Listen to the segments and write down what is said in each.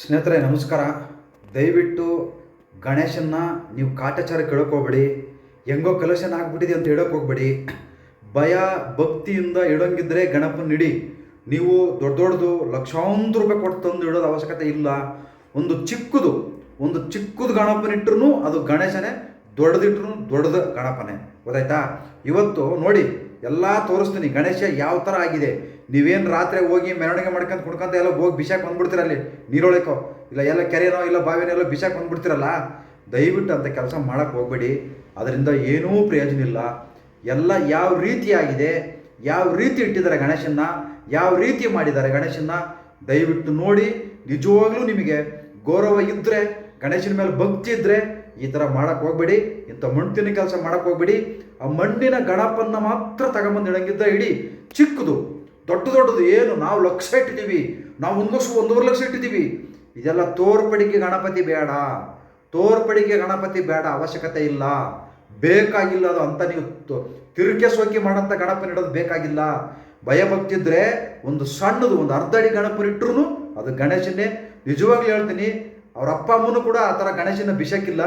ಸ್ನೇಹಿತರೆ, ನಮಸ್ಕಾರ. ದಯವಿಟ್ಟು ಗಣೇಶನ್ನ ನೀವು ಕಾಟಾಚಾರ ಕೇಳೋಕೆ ಹೋಗ್ಬೇಡಿ. ಹೆಂಗೋ ಕಲೆಕ್ಷನ್ ಆಗ್ಬಿಟ್ಟಿದೆ ಅಂತ ಹೇಳೋಕೆ ಹೋಗ್ಬೇಡಿ. ಭಯ ಭಕ್ತಿಯಿಂದ ಇಡೋಂಗಿದ್ರೆ ಗಣಪನ ಇಡಿ ನೀವು ದೊಡ್ಡ ದೊಡ್ಡದು ಲಕ್ಷಾಂತರ ರೂಪಾಯಿ ಕೊಟ್ಟು ತಂದು ಇಡೋದು ಅವಶ್ಯಕತೆ ಇಲ್ಲ. ಒಂದು ಚಿಕ್ಕದು ಒಂದು ಚಿಕ್ಕದು ಗಣಪನ ಇಟ್ಟರು ಅದು ಗಣೇಶನೇ ದೊಡ್ಡದಿಟ್ರು ದೊಡ್ಡದು ಗಣಪನೇ. ಗೊತ್ತಾಯ್ತಾ? ಇವತ್ತು ನೋಡಿ ಎಲ್ಲ ತೋರಿಸ್ತೀನಿ. ಗಣೇಶ ಯಾವ ಥರ ಆಗಿದೆ? ನೀವೇನು ರಾತ್ರಿ ಹೋಗಿ ಮೆರವಣಿಗೆ ಮಾಡ್ಕೊಂಡು ಕುಡ್ಕೊಂತ ಎಲ್ಲ ಹೋಗಿ ಬಿಸಾಕ್ ಬಂದ್ಬಿಡ್ತೀರ ಅಲ್ಲಿ? ನೀರೊಳಕೋ. ಇಲ್ಲ, ಎಲ್ಲ ಕೆರೆನೋ, ಇಲ್ಲ ಬಾವಿನೋ ಎಲ್ಲ ಬಿಸಾಕ್ ಬಂದ್ಬಿಡ್ತೀರಲ್ಲ? ದಯವಿಟ್ಟು ಅಂತ ಕೆಲಸ ಮಾಡೋಕ್ಕೆ ಹೋಗಬೇಡಿ. ಅದರಿಂದ ಏನೂ ಪ್ರಯೋಜನ ಇಲ್ಲ. ಎಲ್ಲ ಯಾವ ರೀತಿ ಆಗಿದೆ? ಯಾವ ರೀತಿ ಇಟ್ಟಿದ್ದಾರೆ ಗಣೇಶನ್ನ? ಯಾವ ರೀತಿ ಮಾಡಿದ್ದಾರೆ ಗಣೇಶನ್ನ? ದಯವಿಟ್ಟು ನೋಡಿ. ನಿಜವಾಗ್ಲೂ ನಿಮಗೆ ಗೌರವ ಇದ್ದರೆ ಗಣೇಶನ ಮೇಲೆ ಭಕ್ತಿ ಇದ್ದರೆ ಈ ಥರ ಮಾಡಕ್ಕೆ ಹೋಗ್ಬೇಡಿ. ಇಂಥ ಮಣ್ಣಿನ ಕೆಲಸ ಮಾಡಕ್ಕೆ ಹೋಗ್ಬೇಡಿ. ಆ ಮಣ್ಣಿನ ಗಣಪನ್ನ ಮಾತ್ರ ತಗೊಂಬಂದು ಇಡಂಗಿದ್ದ ಇಡೀ ಚಿಕ್ಕದು ದೊಡ್ಡ ದೊಡ್ಡದು ಏನು ನಾವು ಲಕ್ಷ ಇಟ್ಟಿದ್ದೀವಿ. ನಾವು ಒಂದು ಲಕ್ಷ, ಒಂದೂವರೆ ಲಕ್ಷ ಇಟ್ಟಿದ್ದೀವಿ. ಇದೆಲ್ಲ ತೋರ್ಪಡಿಕೆ ಗಣಪತಿ ಬೇಡ. ತೋರ್ಪಡಿಕೆ ಗಣಪತಿ ಬೇಡ, ಅವಶ್ಯಕತೆ ಇಲ್ಲ. ಬೇಕಾಗಿಲ್ಲ ಅದು ಅಂತ ನೀವು ತಿರುಕೆ ಸೋಕಿ ಮಾಡೋಂಥ ಗಣಪನ ಇಡೋದು ಬೇಕಾಗಿಲ್ಲ. ಭಯ ಭಕ್ತಿದ್ರೆ ಒಂದು ಸಣ್ಣದು, ಒಂದು ಅರ್ಧ ಅಡಿ ಗಣಪನ ಅದು ಗಣೇಶನೇ ನಿಜವಾಗ್ಲೂ ಹೇಳ್ತೀನಿ ಅವ್ರ ಅಪ್ಪ ಅಮ್ಮನೂ ಕೂಡ ಆ ಥರ ಗಣೇಶನ ಬಿಷಕ್ಕಿಲ್ಲ.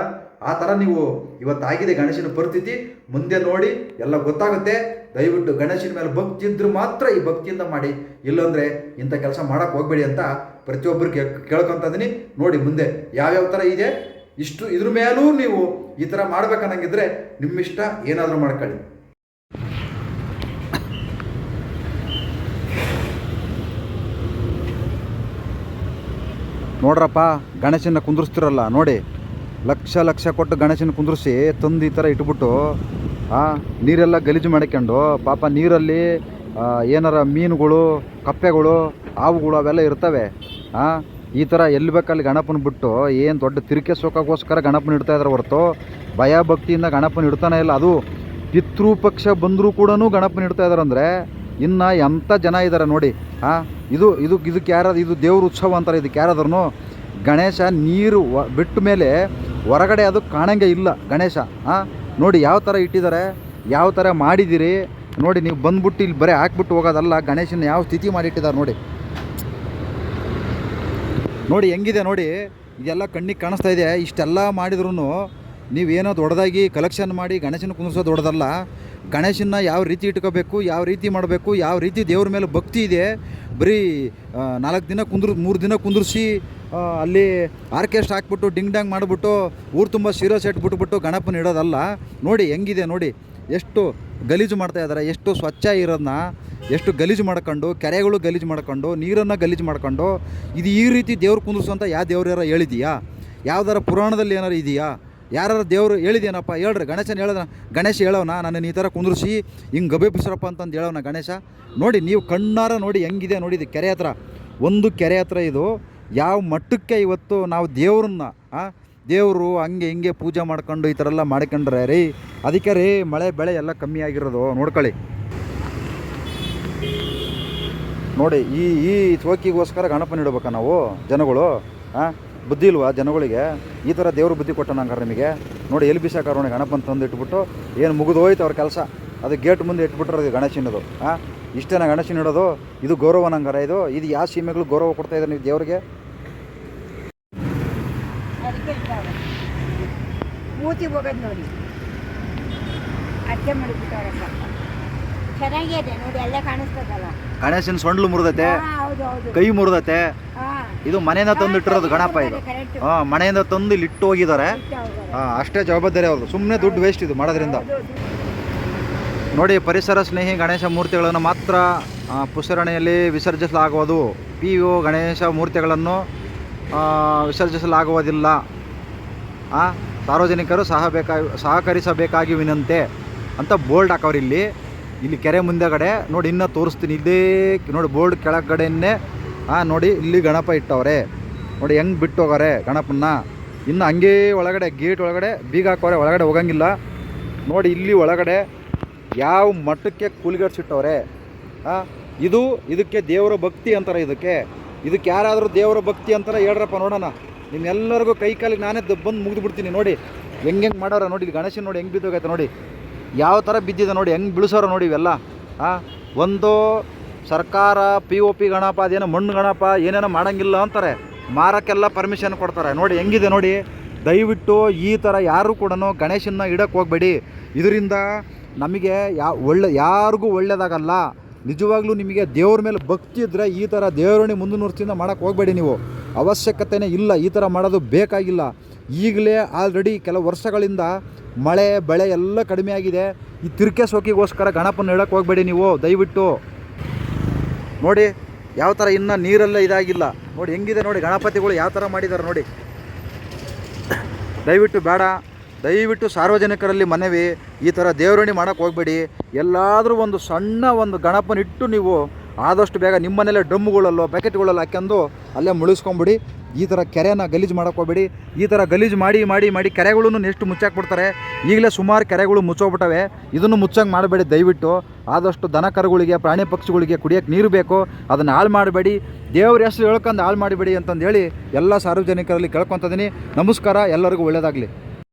ಆ ಥರ ನೀವು ಇವತ್ತಾಗಿದೆ ಗಣೇಶನ ಪರಿಸ್ಥಿತಿ. ಮುಂದೆ ನೋಡಿ, ಎಲ್ಲ ಗೊತ್ತಾಗುತ್ತೆ. ದಯವಿಟ್ಟು ಗಣೇಶನ ಮೇಲೆ ಭಕ್ತಿ ಇದ್ರೆ ಮಾತ್ರ ಈ ಭಕ್ತಿಯಿಂದ ಮಾಡಿ. ಇಲ್ಲಾಂದರೆ ಇಂಥ ಕೆಲಸ ಮಾಡೋಕ್ಕೆ ಹೋಗಬೇಡಿ ಅಂತ ಪ್ರತಿಯೊಬ್ಬರು ಕೇಳ್ಕೊತ ಇದೀನಿ. ನೋಡಿ ಮುಂದೆ ಯಾವ್ಯಾವ ಥರ ಇದೆ. ಇಷ್ಟು ಇದ್ರ ಮೇಲೂ ನೀವು ಈ ಥರ ಮಾಡ್ಬೇಕನ್ನಂಗಿದ್ರೆ ನಿಮ್ಮಿಷ್ಟ ಏನಾದರೂ ಮಾಡ್ಕೊಳ್ಳಿ. ನೋಡ್ರಪ್ಪ ಗಣೇಶನ ಕುಂದ್ರಿಸ್ತಿರಲ್ಲ, ನೋಡಿ. ಲಕ್ಷ ಲಕ್ಷ ಕೊಟ್ಟು ಗಣೇಶನ ಕುಂದ್ರಿಸಿ ತಂದು ಈ ಥರ ಇಟ್ಬಿಟ್ಟು ನೀರೆಲ್ಲ ಗಲೀಜು ಮಾಡ್ಕೊಂಡು, ಪಾಪ ನೀರಲ್ಲಿ ಏನಾರ ಮೀನುಗಳು, ಕಪ್ಪೆಗಳು ಹಾವುಗಳು ಅವೆಲ್ಲ ಇರ್ತವೆ. ಆ, ಈ ಥರ ಎಲ್ಲಿ ಬೇಕಲ್ಲಿ ಗಣಪನ ಬಿಟ್ಟು ಏನು ದೊಡ್ಡ ತಿರುಕೆ ಸೋಕಕ್ಕೋಸ್ಕರ ಗಣಪನ ಇಡ್ತಾ ಇದ್ದಾರೆ ಹೊರತು ಭಯ ಭಕ್ತಿಯಿಂದ ಗಣಪನ ಇಡ್ತಾನೆ ಇಲ್ಲ. ಅದು ಪಿತೃಪಕ್ಷ ಬಂದರೂ ಕೂಡ ಗಣಪನ ಇಡ್ತಾ ಇದ್ದಾರೆ ಅಂದರೆ ಇನ್ನು ಎಂಥ ಜನ ಇದ್ದಾರೆ ನೋಡಿ ಹಾಂ ಇದು ಇದು, ಇದಕ್ಕೆ ಯಾರಾದ್ರು ಇದು ದೇವ್ರ ಉತ್ಸವ ಅಂತಾರೆ ಇದಕ್ಕೆ ಯಾರಾದ್ರೂ ಗಣೇಶ ನೀರು ಬಿಟ್ಟ ಮೇಲೆ ಹೊರಗಡೆ ಅದು ಕಾಣಂಗೆ ಇಲ್ಲ ಗಣೇಶ ಹಾಂ ನೋಡಿ ಯಾವ ಥರ ಇಟ್ಟಿದ್ದಾರೆ ಯಾವ ಥರ ಮಾಡಿದ್ದೀರಿ ನೋಡಿ ನೀವು ಬಂದ್ಬಿಟ್ಟು ಇಲ್ಲಿ ಬರೀ ಹಾಕ್ಬಿಟ್ಟು ಹೋಗೋದಲ್ಲ, ಗಣೇಶನ ಯಾವ ಸ್ಥಿತಿ ಮಾಡಿಟ್ಟಿದ್ದಾರೆ ನೋಡಿ. ನೋಡಿ ಹೆಂಗಿದೆ ನೋಡಿ, ಇದೆಲ್ಲ ಕಣ್ಣಿಗೆ ಕಾಣಿಸ್ತಾ ಇದೆ, ಇಷ್ಟೆಲ್ಲ ಮಾಡಿದ್ರು ನೀವೇನೋ ದೊಡ್ಡದಾಗಿ ಕಲೆಕ್ಷನ್ ಮಾಡಿ ಗಣೇಶನ ಕುಂದಿಸೋ ದೊಡ್ಡದಲ್ಲ ಗಣೇಶನ ಯಾವ ರೀತಿ ಇಟ್ಕೋಬೇಕು, ಯಾವ ರೀತಿ ಮಾಡಬೇಕು, ಯಾವ ರೀತಿ ದೇವ್ರ ಮೇಲೆ ಭಕ್ತಿ ಇದೆ, ಬರೀ ನಾಲ್ಕು ದಿನ ಕುಂದ್ರ, ಮೂರು ದಿನ ಕುಂದ್ರಿಸಿ ಅಲ್ಲಿ ಆರ್ಕೆಸ್ಟ್ರಾ ಹಾಕ್ಬಿಟ್ಟು, ಡಿಂಗ್ ಡ್ಯಾಂಗ್ ಮಾಡಿಬಿಟ್ಟು, ಊರು ತುಂಬ ಶಿರೋ ಸೆಟ್ ಬಿಟ್ಬಿಟ್ಟು ಗಣಪನ ಇಡೋದಲ್ಲ, ನೋಡಿ ಹೆಂಗಿದೆ ನೋಡಿ, ಎಷ್ಟು ಗಲೀಜು ಮಾಡ್ತಾ ಇದ್ದಾರೆ ಎಷ್ಟು ಸ್ವಚ್ಛ ಇರೋದನ್ನ ಎಷ್ಟು ಗಲೀಜು ಮಾಡ್ಕೊಂಡು, ಕೆರೆಗಳು ಗಲೀಜು ಮಾಡ್ಕೊಂಡು, ನೀರನ್ನು ಗಲೀಜು ಮಾಡ್ಕೊಂಡು, ಇದು ಈ ರೀತಿ ದೇವ್ರು ಕುಂದ್ರಿಸುವಂಥ ಯಾವ ದೇವ್ರ ಹೇಳಿದೆಯಾ? ಯಾವ್ದಾರ ಪುರಾಣದಲ್ಲಿ ಏನಾರು ಇದೆಯಾ? ಯಾರು ದೇವರು ಹೇಳಿದೇನಪ್ಪ ಹೇಳ್ರಿ. ಗಣೇಶನ ಹೇಳ ಗಣೇಶ ಹೇಳೋಣ ನನ್ನ ಈ ಥರ ಕುಂದ್ರಿಸಿ, ಹಿಂಗೆ ಗಬೆ ಬಿಸ್ರಪ್ಪ ಅಂತಂದು ಹೇಳೋಣ ಗಣೇಶ. ನೋಡಿ, ನೀವು ಕಣ್ಣಾರ ನೋಡಿ ಹೆಂಗಿದೆ ನೋಡಿ ಇದು ಕೆರೆ ಹತ್ರ. ಒಂದು ಕೆರೆ ಹತ್ರ ಇದು, ಯಾವ ಮಟ್ಟಕ್ಕೆ ಇವತ್ತು ನಾವು ದೇವ್ರನ್ನ ದೇವರು ಹಂಗೆ ಹಿಂಗೆ ಪೂಜೆ ಮಾಡ್ಕೊಂಡು ಈ ಥರ ಎಲ್ಲ ಮಾಡ್ಕೊಂಡ್ರೆ ರೀ, ಅದಕ್ಕೆ ರೀ ಮಳೆ ಬೆಳೆ ಎಲ್ಲ ಕಮ್ಮಿ ಆಗಿರೋದು, ನೋಡ್ಕೊಳ್ಳಿ. ನೋಡಿ, ಈ ಈ ಸೋಕಿಗೋಸ್ಕರ ಗಣಪನ ಇಡ್ಬೇಕಾ ನಾವು, ಜನಗಳು ಹಾಂ ಬುದ್ಧಿ ಇಲ್ವಾ ಜನಗಳಿಗೆ? ಈ ಥರ ದೇವ್ರ ಬುದ್ಧಿ ಕೊಟ್ಟ ನಂಗಾರ ನಿಮಗೆ? ನೋಡಿ ಎಲ್ಲಿ ಬಿಸಾಕಾರ ನೋಡಿ ಗಣಪನ ತಂದು ಇಟ್ಬಿಟ್ಟು ಏನು ಮುಗಿದೋಯ್ತು ಅವ್ರ ಕೆಲಸ? ಅದು ಗೇಟ್ ಮುಂದೆ ಇಟ್ಬಿಟ್ರೆ ಗಣೇಶನದು ಹಾಂ ಇಷ್ಟೇನ ಗಣೇಶನ ಇಡೋದು? ಇದು ಗೌರವ ನಂಗಾರ ಇದು? ಇದು ಯಾವ ಸೀಮೆಗಳು ಗೌರವ ಕೊಡ್ತಾ ಇದ್ದಾರೆ ನೀವು ದೇವ್ರಿಗೆ? ಮೂತಿ ಹೋಗೋದು ನೋಡಿ. ಚೆನ್ನಾಗಿದೆ ನೋಡಿ ಎಲ್ಲ ಕಾಣಿಸ್ತದಲ್ಲ. ಗಣೇಶನ ಸೊಂಡ್ಲು ಮುರಿದತೆ. ಕೈ ಮುರಿದತೆ. ಇದು ಮನೆಯಿಂದ ತಂದು ಇಟ್ಟಿರೋದು ಗಣಪ ಇದು. ಹಾ ಮನೆಯಿಂದ ತಂದು ಇಲ್ಲಿ ಇಟ್ಟು ಹೋಗಿದ್ದಾರೆ. ಹಾಂ ಅಷ್ಟೇ ಜವಾಬ್ದಾರಿ ಅವ್ರದ್ದು. ಸುಮ್ಮನೆ ದುಡ್ಡು ವೇಸ್ಟ್ ಇದು ಮಾಡೋದ್ರಿಂದ. ನೋಡಿ ಪರಿಸರ ಸ್ನೇಹಿ ಗಣೇಶ ಮೂರ್ತಿಗಳನ್ನು ಮಾತ್ರ ಪುಸರಣೆಯಲ್ಲಿ ವಿಸರ್ಜಿಸಲಾಗುವುದು. ಪಿ ಯು ಗಣೇಶ ಮೂರ್ತಿಗಳನ್ನು ವಿಸರ್ಜಿಸಲಾಗುವುದಿಲ್ಲ. ಆ, ಸಾರ್ವಜನಿಕರು ಸಹ ಬೇಕಾಗಿ ಸಹಕರಿಸಬೇಕಾಗಿ ವಿನಂತೆ ಅಂತ ಬೋರ್ಡ್ ಹಾಕವ್ರು ಇಲ್ಲಿ. ಇಲ್ಲಿ ಕೆರೆ ಮುಂದೆಗಡೆ ನೋಡಿ ಇನ್ನೂ ತೋರಿಸ್ತೀನಿ. ಇದೇ ನೋಡಿ ಬೋರ್ಡ್ ಕೆಳಗಡೆಯೇ ಹಾಂ ನೋಡಿ ಇಲ್ಲಿ ಗಣಪ ಇಟ್ಟವ್ರೆ. ನೋಡಿ ಹೆಂಗೆ ಬಿಟ್ಟು ಹೋಗಾರೆ ಗಣಪನ್ನ. ಇನ್ನು ಹಂಗೇ ಒಳಗಡೆ ಗೇಟ್ ಒಳಗಡೆ ಬೀಗ ಹಾಕೋರೆ ಒಳಗಡೆ ಹೋಗಂಗಿಲ್ಲ. ನೋಡಿ ಇಲ್ಲಿ ಒಳಗಡೆ ಯಾವ ಮಟ್ಟಕ್ಕೆ ಕೂಲಿಗಡ್ಸಿಟ್ಟವ್ರೆ ಆ, ಇದು ಇದಕ್ಕೆ ದೇವರ ಭಕ್ತಿ ಅಂತಾರೆ ಇದಕ್ಕೆ. ಇದಕ್ಕೆ ಯಾರಾದರೂ ದೇವರ ಭಕ್ತಿ ಅಂತಾರೆ ಹೇಳ್ರಪ್ಪ ನೋಡೋಣ. ನಿಮ್ಮೆಲ್ಲರಿಗೂ ಕೈ ಕಾಲಿಗೆ ನಾನೇ ಬಂದು ಮುಗಿದು ಬಿಡ್ತೀನಿ ನೋಡಿ. ಹೆಂಗೆ ಹೆಂಗೆ ಮಾಡೋರ ನೋಡಿ ಗಣೇಶನ ನೋಡಿ ಹೆಂಗೆ ಬಿದ್ದೋಗೈತೆ ನೋಡಿ. ಯಾವ ಥರ ಬಿದ್ದಿದೆ ನೋಡಿ ಹೆಂಗೆ ಬಿಳಿಸೋರ ನೋಡಿ ಇವೆಲ್ಲ. ಹಾಂ ಒಂದು ಸರ್ಕಾರ ಪಿ ಒ ಪಿ ಗಣಪ, ಅದೇನೋ ಮಣ್ಣು ಗಣಪ, ಏನೇನೋ ಮಾಡೋಂಗಿಲ್ಲ ಅಂತಾರೆ. ಮಾರಕ್ಕೆಲ್ಲ ಪರ್ಮಿಷನ್ ಕೊಡ್ತಾರೆ. ನೋಡಿ, ಹೆಂಗಿದೆ ನೋಡಿ? ದಯವಿಟ್ಟು ಈ ಥರ ಯಾರು ಕೂಡ ಗಣೇಶನ್ನ ಇಡಕ್ಕೆ ಹೋಗಬೇಡಿ. ಇದರಿಂದ ನಮಗೆ ಯಾ, ಒಳ್ಳೆ, ಯಾರಿಗೂ ಒಳ್ಳೆಯದಾಗಲ್ಲ ನಿಜವಾಗ್ಲೂ ನಿಮಗೆ ದೇವ್ರ ಮೇಲೆ ಭಕ್ತಿ ಇದ್ದರೆ ಈ ಥರ ದೇವರಣಿ ಮುಂದಿನ ವರ್ಷದಿಂದ ಮಾಡೋಕ್ಕೆ ಹೋಗಬೇಡಿ ನೀವು. ಅವಶ್ಯಕತೆನೇ ಇಲ್ಲ, ಈ ಥರ ಮಾಡೋದು ಬೇಕಾಗಿಲ್ಲ. ಈಗಲೇ ಆಲ್ರೆಡಿ ಕೆಲವು ವರ್ಷಗಳಿಂದ ಮಳೆ, ಬೆಳೆ ಎಲ್ಲ ಕಡಿಮೆ ಆಗಿದೆ. ಈ ತಿರ್ಕೆ ಸೋಕಿಗೋಸ್ಕರ ಗಣಪನ ಇಡಕ್ಕೆ ಹೋಗಬೇಡಿ ನೀವು, ದಯವಿಟ್ಟು. ನೋಡಿ, ಯಾವ ಥರ ಇನ್ನೂ ನೀರೆಲ್ಲ ಇದಾಗಿಲ್ಲ. ನೋಡಿ, ಹೆಂಗಿದೆ ನೋಡಿ, ಗಣಪತಿಗಳು ಯಾವ ಥರ ಮಾಡಿದ್ದಾರೆ ನೋಡಿ. ದಯವಿಟ್ಟು ಬೇಡ, ದಯವಿಟ್ಟು ಸಾರ್ವಜನಿಕರಲ್ಲಿ ಮನವಿ, ಈ ಥರ ದೇವರಣಿ ಮಾಡೋಕ್ಕೆ ಹೋಗಬೇಡಿ. ಎಲ್ಲಾದರೂ ಒಂದು ಸಣ್ಣ ಒಂದು ಗಣಪನಿಟ್ಟು ನೀವು ಆದಷ್ಟು ಬೇಗ ನಿಮ್ಮ ಮನೇಲೆ ಡ್ರಮ್ಗಳಲ್ಲೋ, ಪ್ಯಾಕೆಟ್ಗಳಲ್ಲೋ ಹಾಕ್ಯಂದು ಅಲ್ಲೇ ಮುಳಿಸ್ಕೊಂಬಿಡಿ. ಈ ಥರ ಕೆರೆನ ಗಲೀಜು ಮಾಡೋಕ್ಕೆ ಹೋಗಬೇಡಿ ಈ ಥರ ಗಲೀಜು ಮಾಡಿ ಮಾಡಿ ಮಾಡಿ ಕೆರೆಗಳನ್ನು ನೆಕ್ಸ್ಟ್ ಮುಚ್ಚಾಕ್ಬಿಡ್ತಾರೆ. ಈಗಲೇ ಸುಮಾರು ಕೆರೆಗಳು ಮುಚ್ಚೋಗ್ಬಿಟ್ಟವೆ. ಇದನ್ನು ಮುಚ್ಚಂಗೆ ಮಾಡಬೇಡಿ ದಯವಿಟ್ಟು. ಆದಷ್ಟು ದನ ಕರುಗಳಿಗೆ, ಪ್ರಾಣಿ ಪಕ್ಷಿಗಳಿಗೆ ಕುಡಿಯೋಕ್ಕೆ ನೀರು ಬೇಕು. ಅದನ್ನು ಹಾಳು ಮಾಡಬೇಡಿ. ದೇವ್ರ ಹೆಸರು ಹೇಳ್ಕೊಂಡು ಹಾಳು ಮಾಡಬೇಡಿ ಅಂತಂದು ಹೇಳಿ ಎಲ್ಲ ಸಾರ್ವಜನಿಕರಲ್ಲಿ ಕೇಳ್ಕೊತಿದ್ದೀನಿ ನಮಸ್ಕಾರ. ಎಲ್ಲರಿಗೂ ಒಳ್ಳೆಯದಾಗಲಿ